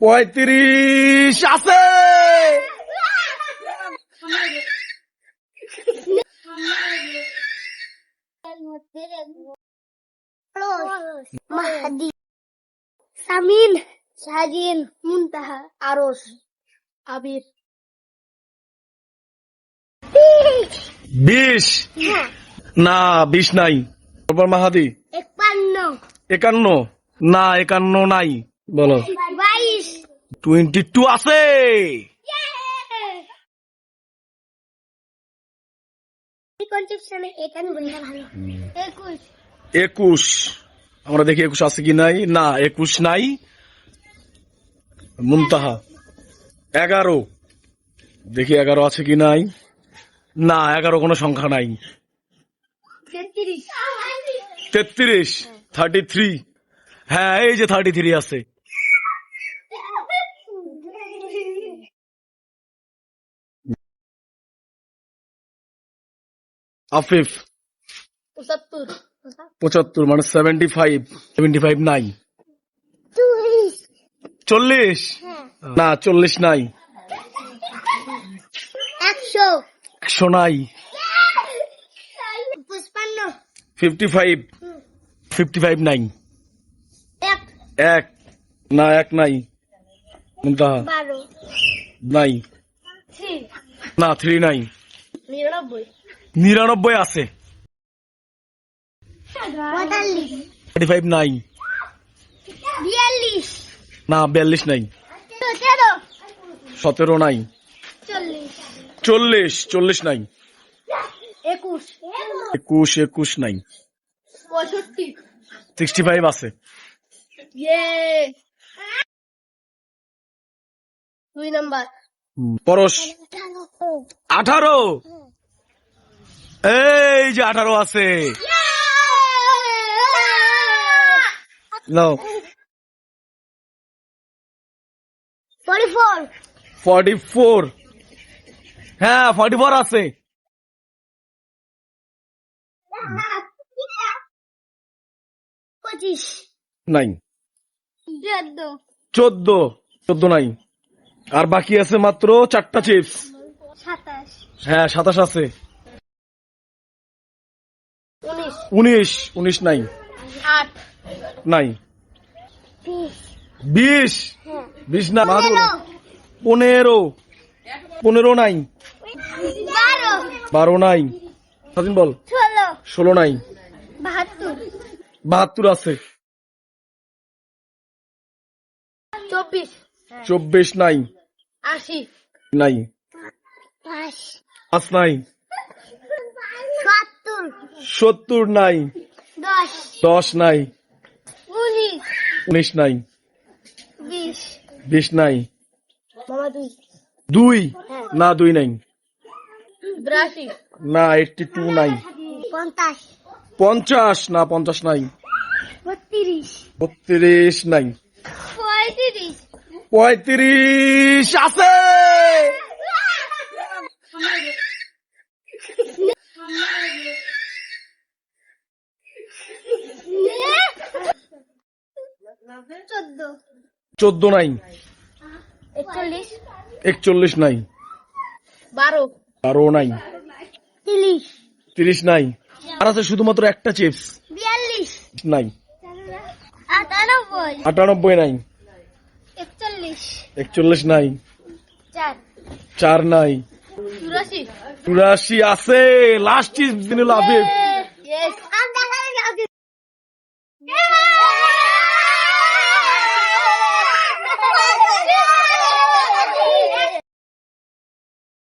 পঁয়ত্রিশ আছে। মাহাদি সামিন শাহজিন মুনতাহা আরস আবির। বিশ। না বিশ নাই। তারপর মাহাদি। একান্ন। একান্ন। না একান্ন নাই। বলো। বাইশ টোয়েন্টি টু আছে একুশ। আমরা দেখি একুশ আছে কি নাই? না একুশ নাই। মুনতাহা। এগারো। দেখি এগারো আছে কি নাই? না এগারো কোনো সংখ্যা নাই। তেত্রিশ। থার্টি থ্রি হ্যাঁ এই যে থার্টি থ্রি আছে। আফিফ। পঁচাত্তর। পঁচাত্তর মানে সেভেন্টি ফাইভ সেভেন্টি ফাইভ নাই। চল্লিশ। চল্লিশ? না চল্লিশ নাই। একশো। একশো নাই। ফিফটি ফাইভ ফিফটি ফাইভ নাই। এক। এক। না এক নাই। মুনতাহা নাই। না থ্রি নাই। নিরানব্বই। নিরানব্বই আছে। থার্টি ফাইভ নাই। না বিয়াল্লিশ নাই। সতেরো নাই। চল্লিশ। চল্লিশ নাই। একুশ। একুশ একুশ নাই। সিক্সটি ফাইভ আছে। ইয়ে। দুই নাম্বার। পরশ। আঠারো। এই যে আঠারো আছে। নাও। ফর্টি ফোর হ্যাঁ ফর্টি ফোর আছে। পঁচিশ। নাই চোদ্দ। চোদ্দ। চোদ্দ নাই আর বাকি আছে মাত্র চারটা চিপস হ্যাঁ সাতাশ আছে। উনিশ উনিশ নাই। নাই। বিশ। বিশ। হ্যাঁ। না পনেরো। পনেরো। নাই। বারো। নাই। স্বাধীন বল। ষোলো। নাই। বাহাত্তর। আছে। চব্বিশ। চব্বিশ নাই। আশি। নাই। পাঁচ নাই। সত্তর নাই। দশ। দশ নাই। উনিশ। নাই। বিশ। নাই। দুই। দুই? না দুই নাই। না এইটটি টু নাই। পঞ্চাশ। পঞ্চাশ? না পঞ্চাশ নাই। বত্রিশ। বত্রিশ নাই। পঁয়ত্রিশ। পঁয়ত্রিশ আছে! চোদ্দ। নাই। একচল্লিশ। নাই। বারো। বারো নাই। তিরিশ। নাই। আর আছে শুধুমাত্র একটা চিপস। নাই। আটানব্বই। নাই। একচল্লিশ। নাই। চার। নাই। চুরাশি। আছে। লাস্ট চিপস দিন Yes.